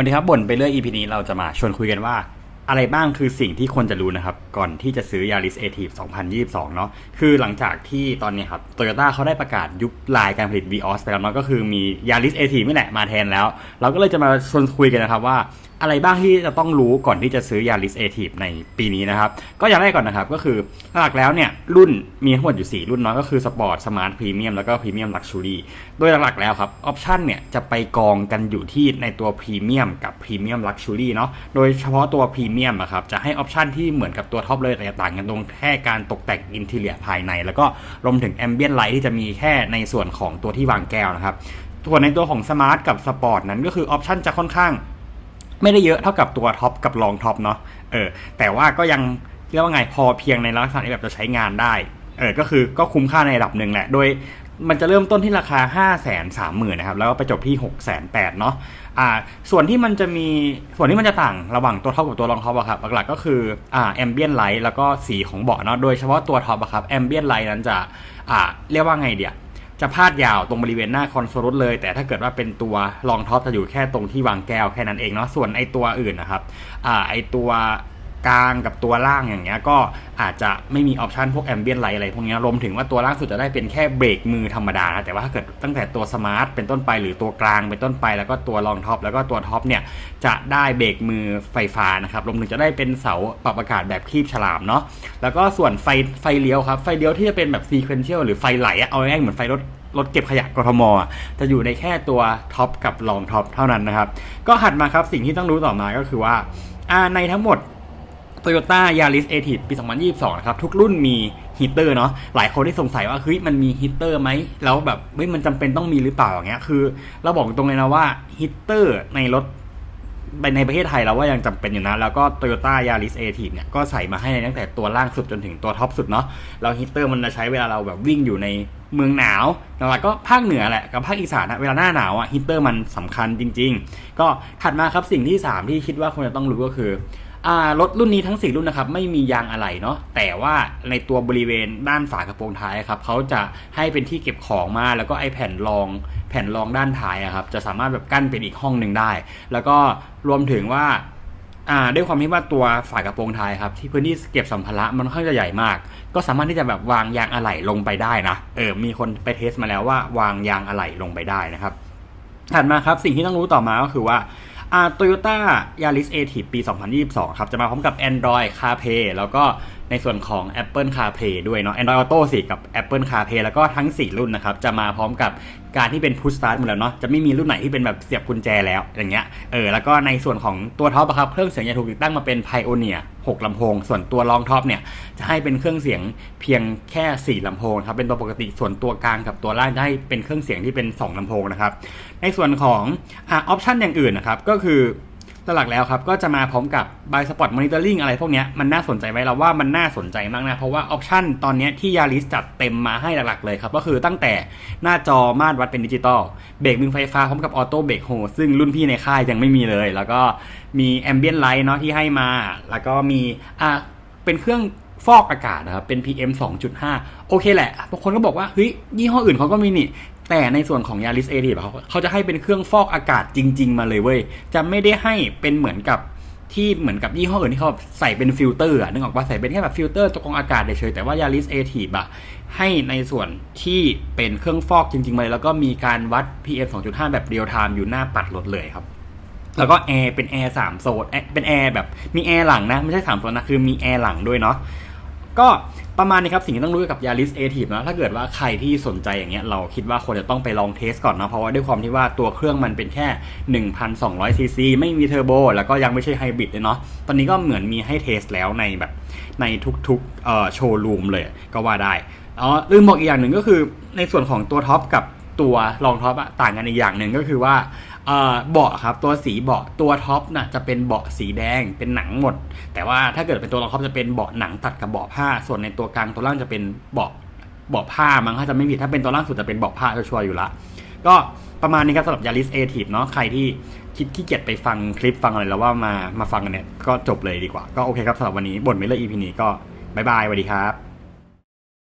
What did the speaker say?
วันนี้ครับบ่นไปเรื่อย EP นี้เราจะมาชวนคุยกันว่า อะไรบ้างคือสิ่งที่ควรจะรู้นะครับ ก่อนที่จะซื้อ Yaris a t i v 2022 เนาะคือหลังจากที่ตอนนี้ครับ Toyota เขาได้ประกาศยุบลายการผลิต Vios ไปแล้วเนาะก็คือมี Yaris a t i v นี่แหละมาแทนแล้ว เราก็เลยจะมาชวนคุยกันนะครับว่าอะไรบ้างที่จะต้องรู้ก่อนที่จะซื้อ Yaris a t i v ในปีนี้นะครับ ก็อย่างแรกก่อนนะครับ ก็คือหลักแล้วเนี่ยรุ่นมีทั้งหมดอยู่ 4 รุ่นเนาะก็คือ Sport Smart Premium แล้วก็ Premium Luxury โดยหลักๆแล้วครับออปชันเนี่ยจะไปกองกันอยู่ที่ในตัวพรีเมียมกับพรีเมียมลักชัวรี่เนาะโดยเฉพาะตัวพรีเมียมอะครับจะให้ออปชันที่เหมือนกับตัวท็อปเลยแต่ต่างกันตรงแค่การตกแต่งอินเท i รียภายใน แล้วก็รวมถึงแอมเบียนไลท์ที่จะมีแค่ในส่วนของตัวที่วางแก้วนะครับส่วนในตัวของสมาร์ทกับสปอร์ตนั้นก็คือออปชันจะค่อนข้างไม่ได้เยอะเท่ากับตัวท็อปกับรองท็อปเนาะเออแต่ว่าก็ยังเรียกว่าไงพอเพียงในลักษณะที่แบบจะใช้งานได้เออก็คือก็คุ้มค่าในระดับหนึ่งแหละ โดย มันจะเริ่มต้นที่ราคา 5 3 0 0 0 0นะครับ แล้วก็ไปจบที่ 6 8 0 0 0เนาะอ่าส่วนที่มันจะมีส่วนที่มันจะต่างระหว่างตัวท็อปกับตัวรองท็อปอะครับหลักๆก็คืออ่าแอมเบียนไลท์แล้วก็สีของเบาะเนาะโดยเฉพาะตัวท็อปอะครับแอมเบียนไลท์นั้นจะอ่าเรียกว่าไงเดียจะพาดยาวตรงบริเวณหน้าคอนโซลรถเลย แต่ถ้าเกิดว่าเป็นตัวรองท็อปจะอยู่แค่ตรงที่วางแก้วแค่นั้นเองเนาะส่วนไอตัวอื่นนะครับอ่าไอตัว กลางกับตัวล่างอย่างเงี้ยก็อาจจะไม่มีออปชันพวกแอมเบียนไลท์อะไรพวกเนี้ยรวมถึงว่าตัวล่างสุดจะได้เป็นแค่เบรกมือธรรมดานะแต่ว่าถ้าเกิดตั้งแต่ตัวสมาร์ทเป็นต้นไปหรือตัวกลางเป็นต้นไป แล้วก็ตัวรองท็อปแล้วก็ตัวท็อปเนี่ยจะได้เบรกมือไฟฟ้านะครับรวมถึงจะได้เป็นเสาปรับอากาศแบบคีบฉลามเนาะแล้วก็ส่วนไฟไฟเลี้ยวครับไฟเลี้ยวที่จะเป็นแบบซีเควนเชียลหรือไฟไหลเอาง่ายเหมือนไฟรถรถเก็บขยะกทมจะอยู่ในแค่ตัวท็อปกับรองท็อปเท่านั้นนะครับ ก็หัดมาครับสิ่งที่ต้องรู้ต่อมาก็คือว่าในทั้งหมด Toyota Yaris a t i v ปี 2022 นะครับ ทุกรุ่นมีฮีเตอร์เนาะหลายคนที่สงสัยว่าเฮ้ยมันมีฮีเตอร์ไหมแล้วแบบเฮ้ยมันจำเป็นต้องมีหรือเปล่าอย่างเงี้ยคือ เราบอกตรงเลยนะว่าฮีเตอร์ในรถในประเทศไทยเราว่ายังจำเป็นอยู่นะ แล้วก็ Toyota Yaris a t i v เนี่ยก็ใส่มาให้ตั้งแต่ตัวล่างสุดจนถึงตัวท็อปสุดเนาะแล้วฮีเตอร์มันจะใช้เวลาเราแบบวิ่งอยู่ในเมืองหนาวแล้วก็ภาคเหนือแหละกับภาคอีสานนะเวลาหน้าหนาวอะฮีเตอร์มันสำคัญจริง ๆ ก็ถัดมาครับสิ่งที่ 3 ที่คิดว่าควรจะต้องรู้ก็คือ รถรุ่นนี้ทั้ง 4 รุ่นนะครับไม่มียางอะไหล่เนาะแต่ว่าในตัวบริเวณด้านฝากระโปรงท้ายครับเขาจะให้เป็นที่เก็บของมาแล้วก็ไอแผ่นรองแผ่นรองด้านท้ายอะครับจะสามารถแบบกั้นเป็นอีกห้องหนึ่งได้ แล้วก็รวมถึงว่าอ่าด้วยความที่ว่าตัวฝากระโปรงท้ายครับที่พื้นที่เก็บสัมภาระมันค่อนข้างจะใหญ่มาก ก็สามารถที่จะแบบวางยางอะไหล่ลงไปได้นะเออมีคนไปเทสมาแล้วว่าวางยางอะไหล่ลงไปได้นะครับถัดมาครับสิ่งที่ต้องรู้ต่อมาก็คือว่า อ่า Toyota Yaris a t i v ปี 2022 ครับ จะมาพร้อมกับ Android CarPlay แล้วก็ ในส่วนของ Apple CarPlay ด้วยเนาะ Android Auto สิกับ Apple CarPlay แล้วก็ทั้ง 4 รุ่นนะครับ จะมาพร้อมกับการที่เป็น Push Start หมดแล้วเนาะ จะไม่มีรุ่นไหนที่เป็นแบบเสียบกุญแจแล้วอย่างเงี้ย เออ แล้วก็ในส่วนของตัวท็อปอะครับ เครื่องเสียงจะถูกติดตั้งมาเป็น Pioneer 6ลำโพง ส่วนตัวรองท็อปเนี่ย จะให้เป็นเครื่องเสียงเพียงแค่ 4ลำโพงครับ เป็นตัวปกติ ส่วนตัวกลางกับตัวล่างจะให้เป็นเครื่องเสียงที่เป็น 2ลำโพงนะครับ ในส่วนของอ่าออปชันอย่างอื่นนะครับ ก็คือ หลักแล้วครับก็จะมาพร้อมกับ by spot monitoring อะไรพวกนี้มันน่าสนใจไหมเราว่ามันน่าสนใจมากนะ เพราะว่าออปชันตอนนี้ที่ยาริสจัดเต็มมาให้หลักๆเลยครับ ก็คือตั้งแต่หน้าจอมาตรวัดเป็นดิจิตอลเบรกมือไฟฟ้าพร้อมกับออโต้เบรกโฮซึ่งรุ่นพี่ในค่ายยังไม่มีเลย แล้วก็มีแอมเบียนไลท์เนาะที่ให้มา แล้วก็มีอ่าเป็นเครื่องฟอกอากาศนะครับเป็น PM 2.5 โอเคแหละบางคนก็บอกว่าเฮ้ยยี่ห้ออื่นเขาก็มีนี่ แต่ในส่วนของ Yaris a t i v เขาเขาจะให้เป็นเครื่องฟอกอากาศจริง ๆ มาเลยเว้ย จะไม่ได้ให้เป็นเหมือนกับที่เหมือนกับยี่ห้ออื่นที่เขาใส่เป็นฟิลเตอร์อะนึกออกว่าใส่เป็นแค่แบบฟิลเตอร์ตัวกรองอากาศเฉยแต่ว่า Yaris a t i v อะให้ในส่วนที่เป็นเครื่องฟอกจริง ๆ มาเลย แล้วก็มีการวัด PM 2.5 แบบเรียลไทม์อยู่หน้าปัดรถเลยครับ แล้วก็แอร์เป็นแอร์สามโซนเป็นแอร์แบบมีแอร์หลังนะ ไม่ใช่สามโซนนะคือมีแอร์หลังด้วยเนาะ ก็ประมาณนี้ครับสิ่งที่ต้องรู้เกี่ยวกับ Yaris a t i v นะถ้าเกิดว่าใครที่สนใจอย่างเงี้ยเราคิดว่าควรจะต้องไปลองเทสก่อนนะเพราะว่าด้วยความที่ว่าตัวเครื่องมันเป็นแค่ 1,200ซีซีไม่มีเทอร์โบแล้วก็ยังไม่ใช่ไฮบริดเลยเนาะตอนนี้ก็เหมือนมีให้เทสแล้วในแบบในทุกๆโชว์รูมเลยก็ว่าได้อ๋อลืมบอกอีกอย่างหนึ่งก็คือในส่วนของตัวท็อปกับตัวรองท็อปอะต่างกันอีกอย่างหนึ่งก็คือว่า เบาะครับตัวสีเบาะตัวท็อปน่ะจะเป็นเบาะสีแดงเป็นหนังหมด แต่ว่าถ้าเกิดเป็นตัวรองท็อปจะเป็นเบาะหนังตัดกับเบาะผ้า ส่วนในตัวกลางตัวล่างจะเป็นเบาะเบาะผ้ามั้งถ้าจะไม่ผิดถ้าเป็นตัวล่างสุดจะเป็นเบาะผ้าชัวร์อยู่ละก็ประมาณนี้ครับสำหรับ Yaris a t i v เนาะใครที่คิดขี้เกียจไปฟังคลิปฟังอะไรแล้วว่ามามาฟังกันเนี่ยก็จบเลยดีกว่า ก็โอเคครับสำหรับวันนี้บ่นไม่เลิก EP นี้ก็บายบายสวัสดีครับ